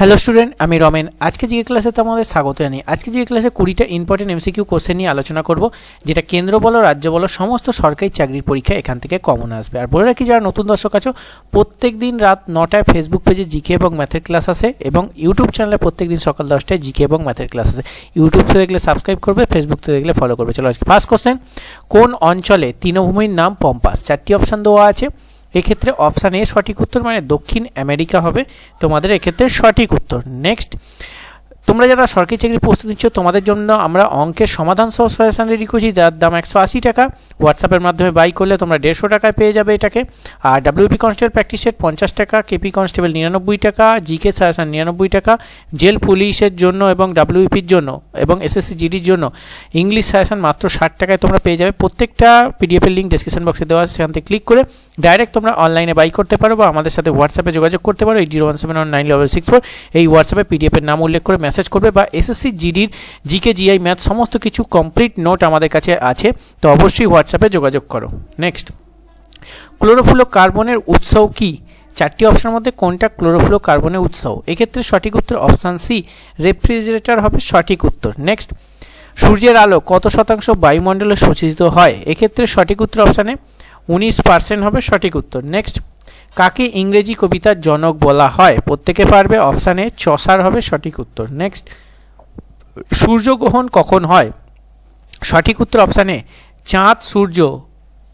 Hello student আমি রমেন। আজকে GK ক্লাসে তোমাদের স্বাগত জানাই আজকে জিকে ক্লাসে কুড়িটা ইম্পর্টেন্ট এমসিকিউ কোশ্চেন নিয়ে আলোচনা করব, যেটা কেন্দ্র বলো, রাজ্য বলো, সমস্ত সরকারি চাকরির পরীক্ষা এখান থেকে কমন আসবে। আর বলে রাখি, যারা নতুন দর্শক আছো প্রত্যেক দিন রাত নটায় ফেসবুক পেজে জিকে এবং ম্যাথের ক্লাস আসে এবং ইউটিউব চ্যানেলে প্রত্যেক দিন সকাল দশটায় জিকে এবং ম্যাথের ক্লাস আসে। ইউটিউব থেকে দেখলে সাবস্ক্রাইব করবে ফেসবুক থেকে দেখলে ফলো করবে। চলো আজকে ফার্স্ট কোশ্চেন কোন অঞ্চলে তৃণভূমির নাম পম্পাস চারটি অপশান দেওয়া আছে। এক্ষেত্রে অপশান এ সঠিক উত্তর মানে দক্ষিণ আমেরিকা হবে। তোমাদের এক্ষেত্রে সঠিক উত্তর। নেক্সট তোমরা যারা সরকারি চাকরির প্রস্তুতি নিচ্ছ, তোমাদের জন্য আমরা অঙ্কের সমাধান সহ সজেশন রেডি করছি। যার দাম একশো আশি টাকা। হোয়াটসঅ্যাপের মাধ্যমে বাই করলে তোমরা দেড়শো টাকায় পেয়ে যাবে এটাকে। আর ডাব্লিউপি কনস্টেবল প্র্যাকটিস সেট পঞ্চাশ টাকা কেপি কনস্টেবল নিরানব্বই টাকা জিকে সাজেশন নিরানব্বই টাকা জেল পুলিশের জন্য এবং ডাব্লিউপির জন্য এবং এসএসসি জিডির জন্য। ইংলিশ সাজেশন মাত্র ষাট টাকায় তোমরা পেয়ে যাবে। প্রত্যেকটা পিডিএফের লিঙ্ক ডিসক্রিপশন বক্সে দেওয়া আছে। সেখান থেকে ক্লিক করে ডাইরেক্ট তোমরা অনলাইনে বাই করতে পারো বা আমাদের সাথে হোয়াটসঅ্যাপে যোগাযোগ করতে পারো। এই zero one seven one nine level six four এই হোয়াটসঅ্যাপে পিডিএফের নাম উল্লেখ করে মেসেজ করবে বা এসএসসি জিডির জিকে জিআই ম্যাথ সমস্ত কিছু কমপ্লিট নোট আমাদের কাছে আছে। তো অবশ্যই হোয়াটসঅ্যাপে যোগাযোগ করো। নেক্সট ক্লোরোফ্লোরো কার্বনের উৎসও কি? চারটি অপশনের মধ্যে কোনটা ক্লোরোফ্লো কার্বনের উৎসও? এক্ষেত্রে সঠিক উত্তর অপশান সি রেফ্রিজারেটর হবে সঠিক উত্তর। নেক্সট সূর্যের আলো কত শতাংশ বায়ুমণ্ডলে সূচিত হয়? এক্ষেত্রে সঠিক উত্তর অপশানে উনিশ পার্সেন্ট হবে সঠিক উত্তর। নেক্সট কাকে ইংরেজি কবিতার জনক বলা হয়? প্রত্যেকে পারবে অপশানে চসার হবে সঠিক উত্তর। নেক্সট সূর্যগ্রহণ কখন হয়? সঠিক উত্তর অপশানে চাঁদ, সূর্য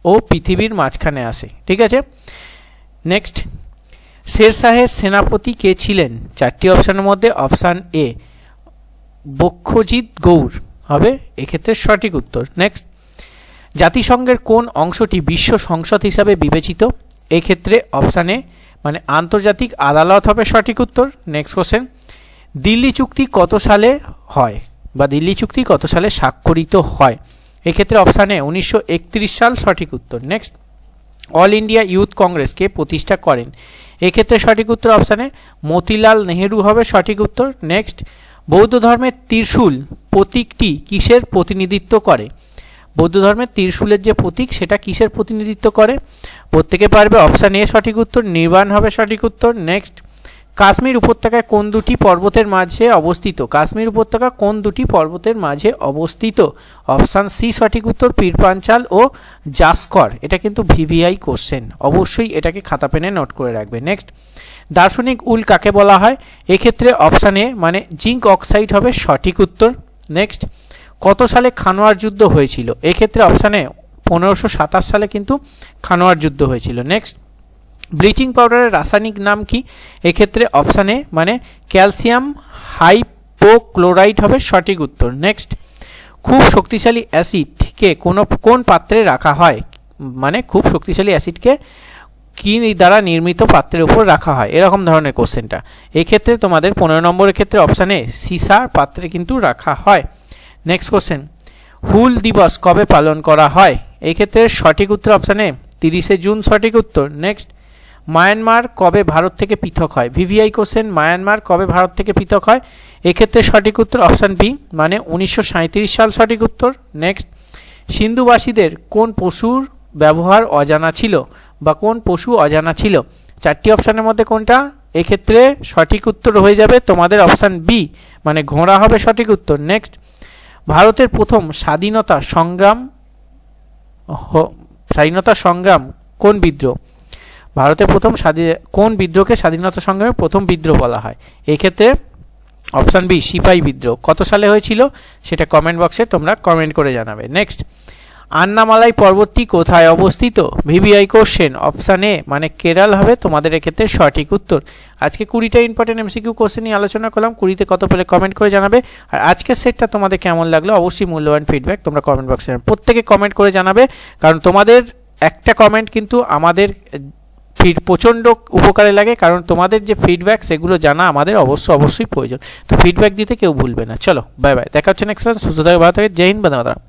ও পৃথিবীর মাঝখানে আসে। ঠিক আছে? নেক্সট শেরশাহের সেনাপতি কে ছিলেন? চারটি অপশানের মধ্যে অপশান এ বক্ষজিৎ গৌর হবে। এক্ষেত্রে সঠিক উত্তর। নেক্সট জাতিসংঘের কোন অংশটি বিশ্ব সংসদ হিসাবে বিবেচিত? এক্ষেত্রে অপশানে মানে আন্তর্জাতিক আদালত হবে সঠিক উত্তর। নেক্সট কোশ্চেন দিল্লি চুক্তি কত সালে হয় বা দিল্লি চুক্তি কত সালে স্বাক্ষরিত হয়? এক্ষেত্রে অপশানে উনিশশো সাল সঠিক উত্তর। Next all India youth Congress কে প্রতিষ্ঠা করেন? এক্ষেত্রে সঠিক উত্তর অপশানে মতিলাল নেহেরু হবে সঠিক উত্তর। নেক্সট বৌদ্ধ ধর্মের ত্রিশূল প্রতীকটি কিসের প্রতিনিধিত্ব করে? বৌদ্ধ ধর্মের ত্রিশূলের যে প্রতীক, সেটা কিসের প্রতিনিধিত্ব করে? প্রত্যেকে পারবে অপশান এ সঠিক উত্তর, নির্বাণ হবে সঠিক উত্তর। নেক্সট কাশ্মীর উপত্যকায় কোন দুটি পর্বতের মাঝে অবস্থিত? কাশ্মীর উপত্যকা কোন দুটি পর্বতের মাঝে অবস্থিত? অপশান সি সঠিক উত্তর পীরপাঞ্চাল ও জাসকর। এটা কিন্তু ভিভিআই কোশ্চেন অবশ্যই এটাকে খাতা পেনে নোট করে রাখবে। নেক্সট দার্শনিক উল কাকে বলা হয়? এক্ষেত্রে অপশানে মানে জিঙ্ক অক্সাইড হবে সঠিক উত্তর। নেক্সট কত সালে খানোয়ার যুদ্ধ হয়েছিল? এক্ষেত্রে অপশানে পনেরোশো সাতাশ সালে কিন্তু খানোয়ার যুদ্ধ হয়েছিল। নেক্সট ব্লিচিং পাউডারের রাসায়নিক নাম কি? এক্ষেত্রে অপশানে মানে ক্যালসিয়াম হাইপোক্লোরাইড হবে সঠিক উত্তর। নেক্সট খুব শক্তিশালী অ্যাসিডকে কোনো, কোন পাত্রে রাখা হয়? মানে খুব শক্তিশালী অ্যাসিডকে কি দ্বারা নির্মিত পাত্রের উপর রাখা হয়? এরকম ধরনের কোশ্চেনটা এক্ষেত্রে তোমাদের পনেরো নম্বরের ক্ষেত্রে অপশানে সিসার পাত্রে কিন্তু রাখা হয়। নেক্সট কোশ্চেন হুল দিবস কবে পালন করা হয়? এই ক্ষেত্রে সঠিক উত্তর অপশানে তিরিশে জুন সঠিক উত্তর। নেক্সট মায়ানমার কবে ভারত থেকে পৃথক হয়? ভিভিআই কোশ্চেন মায়ানমার কবে ভারত থেকে পৃথক হয়? এক্ষেত্রে সঠিক উত্তর অপশান বি মানে উনিশশো সাঁইত্রিশ সাল সঠিক উত্তর। নেক্সট সিন্ধুবাসীদের কোন পশুর ব্যবহার অজানা ছিল বা কোন পশু অজানা ছিল? চারটি অপশানের মধ্যে কোনটা? এক্ষেত্রে সঠিক উত্তর হয়ে যাবে তোমাদের অপশান বি মানে ঘোড়া হবে সঠিক উত্তর। নেক্সট ভারতের প্রথম স্বাধীনতা সংগ্রাম স্বাধীনতা সংগ্রাম কোন বিদ্রোহ? ভারতের প্রথম স্বাধীন কোন বিদ্রোহকে স্বাধীনতা সংগ্রামের প্রথম বিদ্রোহ বলা হয়? এক্ষেত্রে অপশান বি, সিপাহী বিদ্রোহ। কত সালে হয়েছিল? সেটা কমেন্ট বক্সে তোমরা কমেন্ট করে জানাবে। নেক্সট আন্নামালাই পর্বতটি কোথায় অবস্থিত? ভিভিআই কোশ্চেন অপশান এ মানে কেরাল হবে? তোমাদের এক্ষেত্রে সঠিক উত্তর। আজকে কুড়িটা ইম্পর্টেন্ট এমসিকিউ কোশ্চেন নিয়ে আলোচনা করলাম। কুড়িতে কত পেলে কমেন্ট করে জানাবে। আর আজকের সেটটা তোমাদের কেমন লাগল? অবশ্যই মূল্যবান ফিডব্যাক তোমরা কমেন্ট বক্সে প্রত্যেকে কমেন্ট করে জানাবে, কারণ তোমাদের একটা কমেন্ট কিন্তু আমাদের ফিড প্রচণ্ড উপকারে লাগে, কারণ তোমাদের যে ফিডব্যাক সেগুলো জানা আমাদের অবশ্য অবশ্যই প্রয়োজন। তো ফিডব্যাক দিতে কেউ ভুলবে না। চলো বাই বাই দেখা হচ্ছে নেক্সট সুস্থ থাকে, ভালো থাকে। জয় হিন্দ মাতরম।